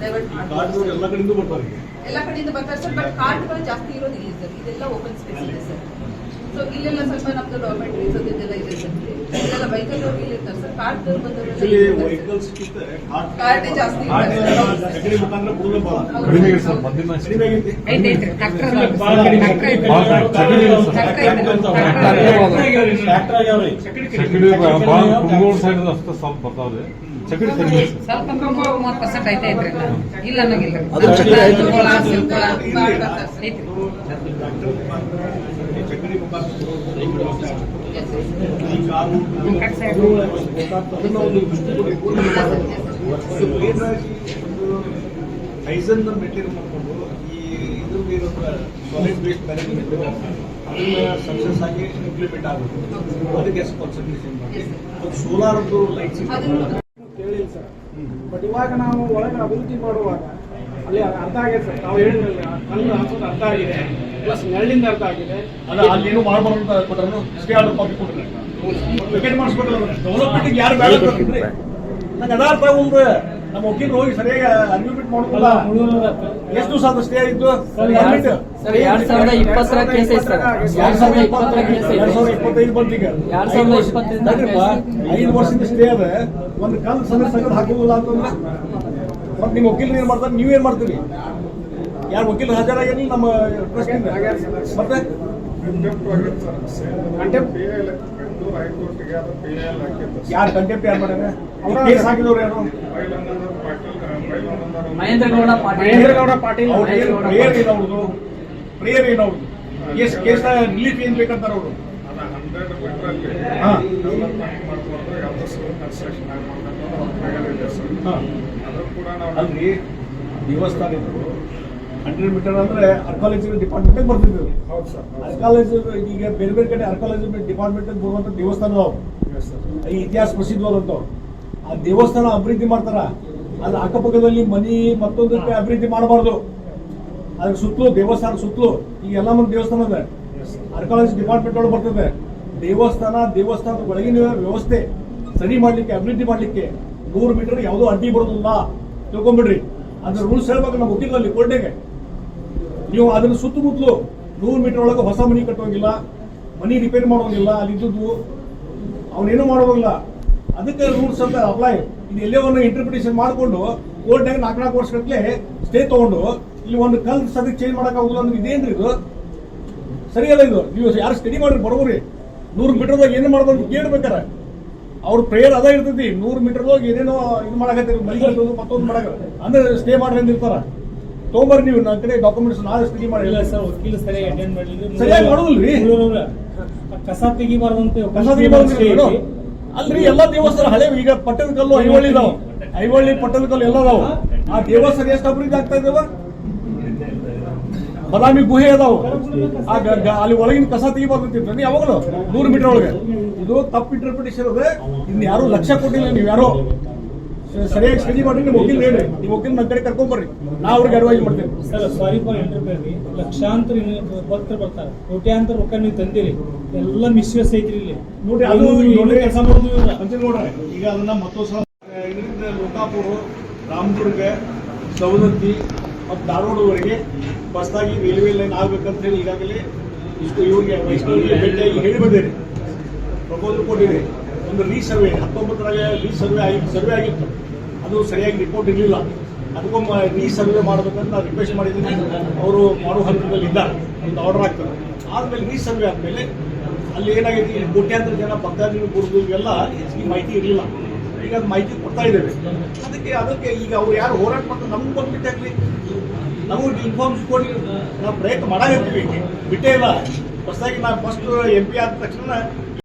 Divert ಮಾಡ್ಬೋದು ಎಲ್ಲ ಕಡೆಯಿಂದ ಬರ್ತಾರೆ. ಈಗ. ಎಲ್ಲ ಕಡೆಯಿಂದ ಬರ್ತಾರೆ ಸರ್ ಬಟ್ ಕಾರ್ಡ್ಗಳು ಜಾಸ್ತಿ ಇರೋದು ಇಲ್ಲಿ ಸರ್ ಇದೆಲ್ಲ ಓಪನ್ ಸ್ಪೇಸ್ ಇದೆ ಸರ್ ಸೊ ಇಲ್ಲೆಲ್ಲ ಸ್ವಲ್ಪ ನಮ್ದು ಡಾಕ್ಯುಮೆಂಟ್ ಇದೆಲ್ಲ ಇದೆ ಸರ್ ಇಲ್ಲೆಲ್ಲ ವೆಹಿಕಲ್ ಅವ್ರು ಇಲ್ಲಿ ಇರ್ತಾರೆ ಸರ್ ಕಾರ್ಡ್ ಕಾರ್ಡ್ ಜಾಸ್ತಿ ಸೆಕೆಂಡ್ ಸೈಡ್ ಅಷ್ಟೇ. ಸ್ವಲ್ಪ ಬರ್ತಾವ್ರಿ. ಮೂವತ್ತು ಪರ್ಸೆಂಟ್ ಐತೆ ಐತ್ರಿ ಇಲ್ಲ ಅನ್ನಂಗಿಲ್ಲ ಅದು ಚಕ್ರ ಐತೆ. ಸಿಂಪಳ, ಸಿಂಪಳ. ಕಾರ್ಡ್ ಬರ್ತಾರೆ ಸರ್. ಐತ್ರಿ. ಟ್ರ್ಯಾಕ್ಟರ್ ಮುಖಾಂತರ, ಈ ಚಕ್ಕಡಿ ಮುಖಾಂತರ ಕೊಡೋದು ಈ ವ್ಯವಸ್ಥೆ ಆಗ್ತದೆ. Yes, sir. ಈ ಕಾರು ಕಟ್ ಸೈಡ್. ಅದನ್ನ ಒಂದು ದೃಷ್ಟಿಕೋನ ಇಟ್ಕೊಂಡು ಒಂದು plain ಆಗಿ ನ ಮೆಟೀರಿಯಲ್ ಮಾಡ್ಕೊಂಡು ಈ ಇದ್ರದ್ದು ಇರೋ ಸಾಲಿಡ್ ವೇಸ್ಟ್ ಮ್ಯಾನೇಜ್ಮೆಂಟ್ ಅದನ್ನ ಸಕ್ಸಸ್ ಆಗಿ ಇಂಪ್ಲಿಮೆಂಟ್ ಆಗುತ್ತೆ ಅದಕ್ಕೆ ಕಾನ್ಸಂಟ್ರೇಷನ್ ಮಾಡಿ ಸೋಲಾರ್ದು ಲೈಟ್ಸ್ ಬಟ್ ಇವಾಗ ನಾವು ಒಳಗೆ ಅಭಿವೃದ್ಧಿ ಮಾಡುವಾಗ ಅಲ್ಲಿ ಅರ್ಥ ಆಗಿದೆ ಸರ್. ನಾವು ಹೇಳಿದ್ರಲ್ಲ ಕಲ್ಲು ಹಾಕೋದು ಅರ್ಥ ಆಗಿದೆ ಪ್ಲಸ್ ನೆರಳಿಂದ ಅರ್ಥ ಆಗಿದೆ. ಅಲ್ಲ ಏನು ಮಾಡಬಾರ್ದು ಅಂತ ಕೊಟ್ಟರು ಸ್ಟೇ ಆರ್ಡರ್ ಕಾಪಿ ಕೊಟ್ರೆ. ವಿಕೆಟ್ ಮಾಡಿಸ್ಬೇಕಲ್ಲ ಡೆವಲಪ್ಮೆಂಟ್ ಯಾರು ಬೇಡ? ನಂಗೆ ಅದಾರ್ಥ ಒಂದು ನಮ್ಮ ವಕೀಲರು ಹೋಗಿ ಸರಿಯಾಗಿ ಅಡ್ಮಿಟ್ ಎಷ್ಟು ದಿವಸ ಅದು ಸ್ಟೇ ಆಯಿತು ಸರ್, ಎರಡ್ ಸಾವಿರದ ಇಪ್ಪತ್ತರ ಕೇಸ್ ಐತೆ ಸರ್. ಎರಡ್ ಸಾವಿರದ ಇಪ್ಪತ್ತರ ಕೇಸ್ ಐತೆ. ಎರಡ್ ಸಾವಿರದ ಇಪ್ಪತ್ತೈದು ಬಂತು ಈಗ. ಎರಡ್ ಸಾವಿರದ ಇಪ್ಪತ್ತೈದು ಐದು ವರ್ಷದ ಸ್ಟೇ ಅದ. ಒಂದು ಕಲ್ ಸಣ್ಣ ಸಗದ್ ಹಾಕೋದಿಲ್ಲ ಅಂತಂದ್ರೆ. ಮತ್ತೆ ನಿಮ್ಮ ವಕೀಲರು ಏನ್ ಮಾಡ್ತಾರೆ? ನೀವ್ ಏನ್ ಮಾಡ್ತೀರಿ? ಯಾರು ವಕೀಲರು ಹಾಜರಾಗಿರಲಿ ನಮ್ಮ ಟ್ರಸ್ಟ್ ಮತ್ತೆ? ಯಾರು ಕಂಟೆಂಪ್ಟ್ ಯಾರು ಮಾಡ್ಯಾರ ಅವ್ರ ಕೇಸ್ ಹಾಕಿದವ್ರು ಯಾರು? ಮಹೇಂದ್ರ ಗೌಡ ಪಾಟೀಲ್. ಮಹೇಂದ್ರಗೌಡ ಪಾಟೀಲ್ ಅವ್ರು ಏನು ಪ್ರೇಯರ್ ಏನು ಅವ್ರದ್ದು ಪ್ರೇಯರ್ ಏನು ಅವ್ರದ್ದು ಕೇಸ್ ಕೇಸ್ ರಿಲೀಫ್ ಏನ್ ಬೇಕಂತಾರ ಅವರು? ಹಾ. ಹಾ. ಅಲ್ರಿ ದೇವಸ್ಥಾನ ಇದ್ರು ಹಂಡ್ರೆಡ್ ಮೀಟರ್ ಅಂದ್ರೆ ಅರ್ಕಾಲಜಿ ಡಿಪಾರ್ಟ್ಮೆಂಟ್ ಬರ್ತಿದ್ರು ಅರ್ಕಾಲಜಿ ಈಗ ಬೇರೆ ಬೇರೆ ಕಡೆ ಅರ್ಕಾಲಜಿ ಡಿಪಾರ್ಟ್ಮೆಂಟ್ ಬರುವಂತ ದೇವಸ್ಥಾನ ಈ ಇತಿಹಾಸ ಪ್ರಸಿದ್ಧವಾದಂತ ಆ ದೇವಸ್ಥಾನ ಅಭಿವೃದ್ಧಿ ಮಾಡ್ತಾರ. ಅದ್ರ ಅಕ್ಕಪಕ್ಕದಲ್ಲಿ ಮನಿ ಮತ್ತೊಂದು ಅಭಿವೃದ್ಧಿ ಮಾಡಬಾರ್ದು. ಅದ್ರ ಸುತ್ತಲೂ ದೇವಸ್ಥಾನ ಸುತ್ತಲೂ ಈಗ ಎಲ್ಲ ಮಂದಿ ದೇವಸ್ಥಾನ ಇದೆ. ಆರ್ಕಾಲಜಿ ಡಿಪಾರ್ಟ್ಮೆಂಟ್ ಒಳಗೆ ಬರ್ತದೆ. ದೇವಸ್ಥಾನ ದೇವಸ್ಥಾನದ ಒಳಗಿನ ವ್ಯವಸ್ಥೆ ಸರಿ ಮಾಡ್ಲಿಕ್ಕೆ ಅಭಿವೃದ್ಧಿ ಮಾಡ್ಲಿಕ್ಕೆ ನೂರು ಮೀಟರ್ ಯಾವುದೋ ಅಡ್ಡಿ ಬರೋದಿಲ್ಲ. ತಿಳ್ಕೊಂಬಿಡ್ರಿ ಅದ್ರ ರೂಲ್ಸ್ ಹೇಳ್ಬೇಕು ನಮ್ಮ ವಕೀಲರಲ್ಲಿ ಕೋರ್ಟ್ನಾಗೆ ನೀವು ಅದನ್ನ ಸುತ್ತಮುತ್ತಲು ನೂರು ಮೀಟರ್ ಒಳಗೆ ಹೊಸ ಮನಿ ಕಟ್ಟೋಂಗಿಲ್ಲ ಮನಿ ರಿಪೇರಿ ಮಾಡೋಂಗಿಲ್ಲ ಅಲ್ಲಿದ್ದು ಅವನೇನು ಮಾಡೋಂಗಿಲ್ಲ ಅದಕ್ಕೆ ರೂಲ್ಸ್ ಅಂತ ಅಪ್ಲೈ ಇದು ಎಲ್ಲೇ ಒಂದು ಇಂಟರ್ಪ್ರಿಟೇಷನ್ ಮಾಡಿಕೊಂಡು ಕೋರ್ಟ್ನಾಗ ನಾಲ್ಕು ನಾಲ್ಕು ವರ್ಷ ಗಟ್ಟಲೆ ಸ್ಟೇ ತಗೊಂಡು ಇಲ್ಲಿ ಒಂದು ಕಲ್ ಸದ್ಯಕ್ಕೆ ಚೇಂಜ್ ಮಾಡೋಕ್ಕಾಗಲ್ಲ ಅಂದ್ರೆ ಇದೇನ್ರಿ ಇದು? ಸರಿಯಲ್ಲ ಇದು? ನೀವು ಯಾರು ಸ್ಟಡಿ ಮಾಡ್ರಿ ಬರೋಬ್ರಿ ನೂರು ಮೀಟರ್ದಾಗ ಏನು ಮಾಡ್ಬೋದು ಕೇಳ್ಬೇಕಾರೆ ಅವ್ರ ಪ್ರೇಯರ್ ಅದ ಇರ್ತೈತಿ. ನೂರು ಮೀಟರ್ದಾಗ ಏನೇನೋ ಇದು ಮಾಡಕತ್ತೀರಿ ಕಟ್ಟೋದು ಮತ್ತೊಂದು ಮಾಡಕ ಅಂದ್ರೆ ಸ್ಟೇ ಮಾಡ್ರಿ ಅಂದಿರ್ತಾರ ತೊಗೊಂಬರ್ರಿ ನೀವು ನನ್ನ ಕಡೆ ಡಾಕ್ಯುಮೆಂಟ್ಸ್ ನಾಳೆ ಸ್ಟಡಿ ಮಾಡಿ? ಇಲ್ಲ ಸರ್ ವಕೀಲ ಸರಿ ಅಟೆಂಡ್ ಮಾಡಿದ್ರು ಸರಿಯಾಗಿ ಮಾಡೋದಿಲ್ರಿ? ಕಸ ತೆಗಿಬಾರ್ದಂತೆ ಕಸ ತೆಗಿಬಾರ್ದು? ಅಲ್ರಿ ಎಲ್ಲಾ ದೇವಸ್ಥಾನ ಹಳೆ ಈಗ ಪಟ್ಟದ ಕಲ್ಲು ಐವಳ್ಳಿ ಇದಾವ. ಐವಳ್ಳಿ ಪಟ್ಟದ ಕಲ್ಲು ಎಲ್ಲ ಅದಾವ ಆ ದೇವಸ್ಥಾನ ಎಷ್ಟು ಅಭಿವೃದ್ಧಿ ಆಗ್ತಾ ಇದಾವ? ಬದಾಮಿ ಗುಹೆ ಅದಾವ ಅಲ್ಲಿ ಒಳಗಿನ ಕಸ ತೆಗಿಬಾರ್ದು ಯಾವಾಗಲೂ ನೂರು ಮೀಟರ್ ಒಳಗೆ. ಇದು ತಪ್ಪು ಇಂಟರ್ಪ್ರಿಟೇಷನ್ ಅದೇ. ಇನ್ನು ಯಾರು ಲಕ್ಷ ಕೊಟ್ಟಿಲ್ಲ ನೀವು ಯಾರೋ ಸರಿಯಾಗಿ ಸ್ಟಡಿ ಮಾಡಿ ನಿಮ್ಮ ವಕೀಲ್ ಹೇಳಿ ನಿಮ್ಮ ವಕೀಲ್ ನನ್ನ ಕಡೆ ಕರ್ಕೊಂಡ್ ಬರ್ರಿ. ನಾ ಅವ್ರಿಗೆ ಅಡ್ವೈಸ್ ಮಾಡ್ತೇನೆ. ಸರ್ ಸಾರಿ ಫಾರ್ ಎಂಟರ್ಪ್ರೈಸ್ ಲಕ್ಷಾಂತರ ಇನ್ನು ಭಕ್ತರು ಬರ್ತಾರೆ. ಕೋಟ್ಯಾಂತರ ರೊಕ್ಕ ನೀವು ತಂದಿರಿ. ಎಲ್ಲ ಮಿಸ್ಯೂಸ್ ಐತ್ರಿ ಇಲ್ಲಿ. ನೋಡ್ರಿ ಅದು ನೋಡ್ರಿ. ಕೆಲಸ ಮಾಡೋದು ಇಲ್ಲ. ಅಂತಿಲ್ ನೋಡ್ರಿ. ಈಗ ಅದನ್ನ ಮತ್ತೊಂದು ಸಲ ಲೋಕಾಪುರ ರಾಮದುರ್ಗ ಸವದತ್ತಿ ಮತ್ತು ಧಾರವಾಡವರೆಗೆ ಹೊಸದಾಗಿ ರೈಲ್ವೆ ಲೈನ್ ಆಗ್ಬೇಕಂತ ಹೇಳಿ ಈಗಾಗಲೇ ಇಷ್ಟು ಇವ್ರಿಗೆ ವೈಷ್ಣವಿಗೆ ಭೇಟಿಯಾಗಿ ಹೇಳಿ ಬಂದಿರಿ. ಪ್ರಪೋಸಲ್ ಕೊಟ್ಟಿದೆ ಒಂದು ರೀಸರ್ವೆ ಹತ್ತೊಂಬತ್ತರಾಗ ರೀಸರ್ವೆ ಆಗಿ ಸರ್ವೆ ಆಗಿತ್ತು. ಅದು ಸರಿಯಾಗಿ ರಿಪೋರ್ಟ್ ಇರಲಿಲ್ಲ. ಅದಕ್ಕೊಮ್ಮೆ ರೀಸರ್ವೆ ಮಾಡಬೇಕಂತ ರಿಕ್ವೆಸ್ಟ್ ಮಾಡಿದ್ದೀನಿ. ಅವರು ಮಾಡೋ ಹಂತದಲ್ಲಿ ಇದ್ದಾರೆ. ಒಂದು ಆರ್ಡರ್ ಆಗ್ತದೆ. ಆದ್ಮೇಲೆ ರೀಸರ್ವೆ ಆದಮೇಲೆ ಅಲ್ಲಿ ಏನಾಗಿದೆ? ಕೋಟ್ಯಾಂತರ ಜನ ಭಕ್ತಾದಿಗಳು ಕೊಡೋದು ಇವೆಲ್ಲ ಹೆಚ್ಚಿಗೆ ಮಾಹಿತಿ ಇರಲಿಲ್ಲ. ಈಗ ಅದು ಮಾಹಿತಿ ಕೊಡ್ತಾ ಇದ್ದೇವೆ. ಅದಕ್ಕೆ ಅದಕ್ಕೆ ಈಗ ಅವ್ರು ಯಾರು ಹೋರಾಟ ಮಾಡ್ತಾರೆ ನಮ್ಗೆ ಬಂದು ಆಗಲಿ ನಮಗೆ ಇನ್ಫಾರ್ಮ್ಸ್ ಕೊಡಿ. ನಾವು ಪ್ರಯತ್ನ ಮಾಡಾಕತ್ತೀವಿ ಬಿಟ್ಟೇ ಇಲ್ಲ. ಹೊಸದಾಗಿ ನಾನು ಫಸ್ಟ್ ಎಂ ಪಿ ಆದ ತಕ್ಷಣ